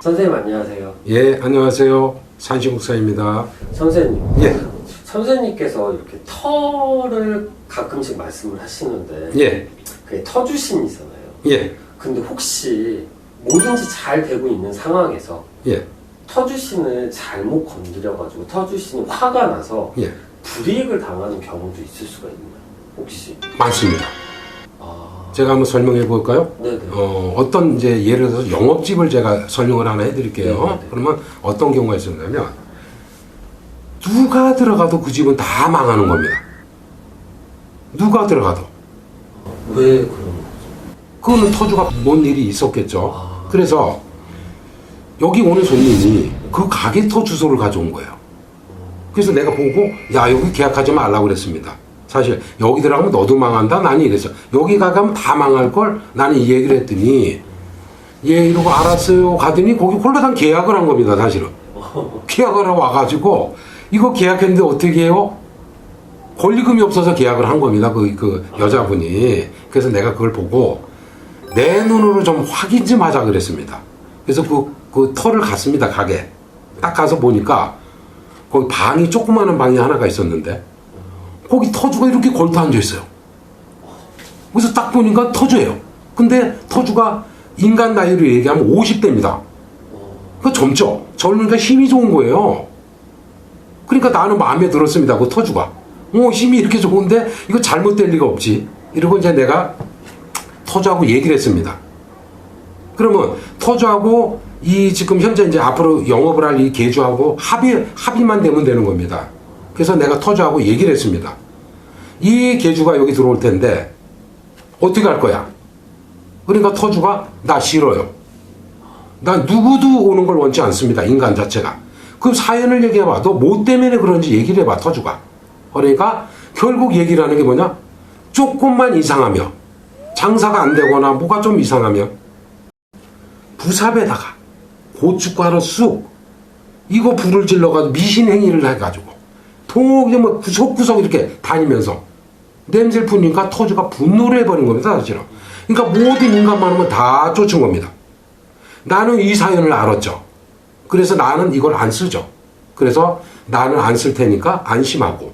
선생님 안녕하세요. 예, 안녕하세요. 산시국사입니다. 선생님. 예. 선생님께서 이렇게 터를 가끔씩 말씀을 하시는데 예, 그게 터주신이잖아요. 예, 근데 혹시 뭐든지 잘 되고 있는 상황에서 예, 터주신을 잘못 건드려가지고 터주신이 화가 나서 예. 불이익을 당하는 경우도 있을 수가 있나요? 혹시? 많습니다. 아, 제가 한번 설명해 볼까요? 네네. 어, 어떤 이제 예를 들어서 영업집을 제가 설명을 하나 해드릴게요. 네, 네. 그러면 어떤 경우가 있었냐면 누가 들어가도 그 집은 다 망하는 겁니다. 누가 들어가도 왜 그런 거죠? 그거는 터주가 뭔 일이 있었겠죠. 아. 그래서 여기 오는 손님이 그 가게 터 주소를 가져온 거예요. 그래서 내가 보고 야 여기 계약하지 말라고 그랬습니다. 사실 여기 들어가면 너도 망한다 나는 이랬어. 여기 가면 다 망할 걸 나는 이 얘기를 했더니 얘 이러고 알았어요 가더니 거기 홀라당 계약을 한 겁니다 사실은. 계약을 하고 와가지고 이거 계약했는데 어떻게 해요? 권리금이 없어서 계약을 한 겁니다. 그, 그 여자분이. 그래서 내가 그걸 보고 내 눈으로 좀 확인 좀 하자 그랬습니다. 그래서 그, 그 털을 갔습니다, 가게. 딱 가서 보니까 거기 방이 조그마한 방이 하나가 있었는데 거기 터주가 이렇게 걸터 앉아 있어요. 그래서 딱 보니까 터주예요. 근데 터주가 인간 나이로 얘기하면 50대입니다. 그 젊죠? 젊으니까 힘이 좋은 거예요. 그러니까 나는 마음에 들었습니다. 그 터주가. 어, 힘이 이렇게 좋은데 이거 잘못될 리가 없지. 이러고 이제 내가 터주하고 얘기를 했습니다. 그러면 터주하고 이 지금 현재 이제 앞으로 영업을 할이 계주하고 합의, 합의만 되면 되는 겁니다. 그래서 내가 터주하고 얘기를 했습니다. 이 계주가 여기 들어올 텐데 어떻게 할 거야? 그러니까 터주가 나 싫어요. 나 누구도 오는 걸 원치 않습니다. 인간 자체가. 그럼 사연을 얘기해봐. 너뭐 때문에 그런지 얘기를 해봐. 터주가. 그러니까 결국 얘기를 하는 게 뭐냐? 조금만 이상하며 장사가 안 되거나 뭐가 좀 이상하며 부삽에다가 고춧가루 쑥 이거 불을 질러가지고 미신 행위를 해가지고 통이 뭐 구석구석 이렇게 다니면서 냄새를 풍기니까 터주가 분노를 해버린 겁니다 사실은. 그러니까 모든 인간 많으면 다 쫓은 겁니다. 나는 이 사연을 알았죠. 그래서 나는 이걸 안 쓰죠. 그래서 나는 안 쓸 테니까 안심하고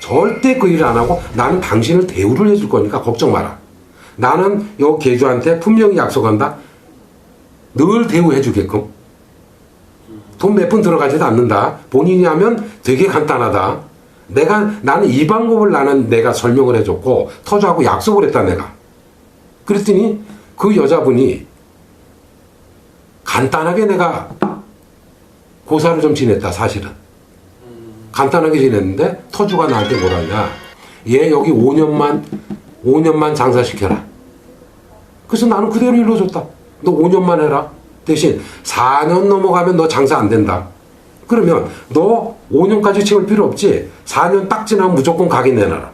절대 그 일을 안 하고 나는 당신을 대우를 해줄 거니까 걱정 마라. 나는 요 계주한테 분명히 약속한다. 늘 대우해 주게끔. 돈 몇 푼 들어가지도 않는다. 본인이 하면 되게 간단하다. 내가 나는 이 방법을 나는 내가 설명을 해줬고 터주하고 약속을 했다 내가. 그랬더니 그 여자분이 간단하게 내가 고사를 좀 지냈다 사실은. 간단하게 지냈는데 터주가 나한테 뭐라냐. 얘 여기 5년만 5년만 장사시켜라. 그래서 나는 그대로 일러줬다. 너 5년만 해라. 대신 4년 넘어가면 너 장사 안 된다. 그러면 너 5년까지 채울 필요 없지. 4년 딱 지나면 무조건 가게 내놔라.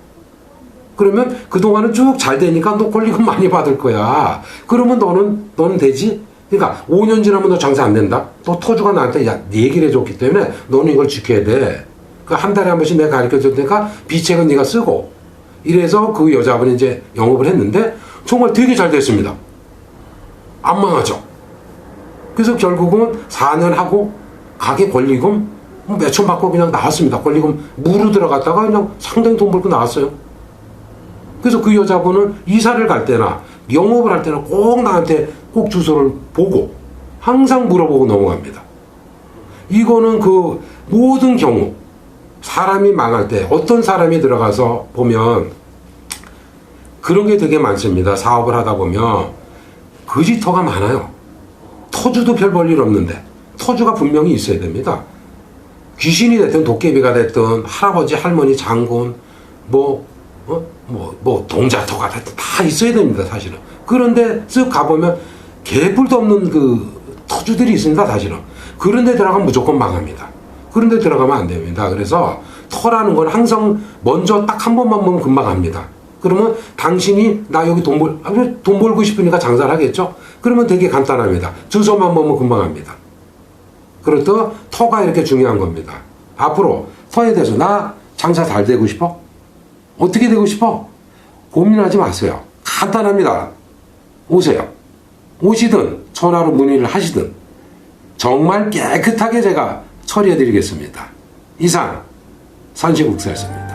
그러면 그동안은 쭉 잘 되니까 너 권리금 많이 받을 거야. 그러면 너는, 너는 되지? 그러니까 5년 지나면 너 장사 안 된다? 또 터주가 나한테 야, 네 얘기를 해줬기 때문에 너는 이걸 지켜야 돼. 그한 달에 한 번씩 내가 가르쳐 줄 테니까 비책은 네가 쓰고. 이래서 그 여자분이 이제 영업을 했는데 정말 되게 잘 됐습니다. 안 망하죠. 그래서 결국은 4년 하고 가게 권리금 뭐 몇천 받고 그냥 나왔습니다. 권리금 무로 들어갔다가 그냥 상당히 돈 벌고 나왔어요. 그래서 그 여자분은 이사를 갈 때나 영업을 할 때나 꼭 나한테 꼭 주소를 보고 항상 물어보고 넘어갑니다. 이거는 그 모든 경우 사람이 망할 때 어떤 사람이 들어가서 보면 그런 게 되게 많습니다. 사업을 하다 보면 거짓터가 많아요. 터주도 별 볼 일 없는데 터주가 분명히 있어야 됩니다. 귀신이 됐든 도깨비가 됐든 할아버지 할머니 장군 뭐 어? 뭐, 뭐, 동자터가 됐든 다 있어야 됩니다, 사실은. 그런데 쓱 가보면 개뿔도 없는 그 터주들이 있습니다, 사실은. 그런데 들어가면 무조건 망합니다. 그런데 들어가면 안 됩니다. 그래서 터라는 건 항상 먼저 딱 한 번만 보면 금방 합니다. 그러면 당신이 나 여기 돈 벌, 아, 돈 벌고 싶으니까 장사를 하겠죠? 그러면 되게 간단합니다. 주소만 보면 금방 합니다. 그렇다 터가 이렇게 중요한 겁니다. 앞으로 터에 대해서 나 장사 잘 되고 싶어? 어떻게 되고 싶어? 고민하지 마세요. 간단합니다. 오세요. 오시든 전화로 문의를 하시든 정말 깨끗하게 제가 처리해 드리겠습니다. 이상 산시국사였습니다.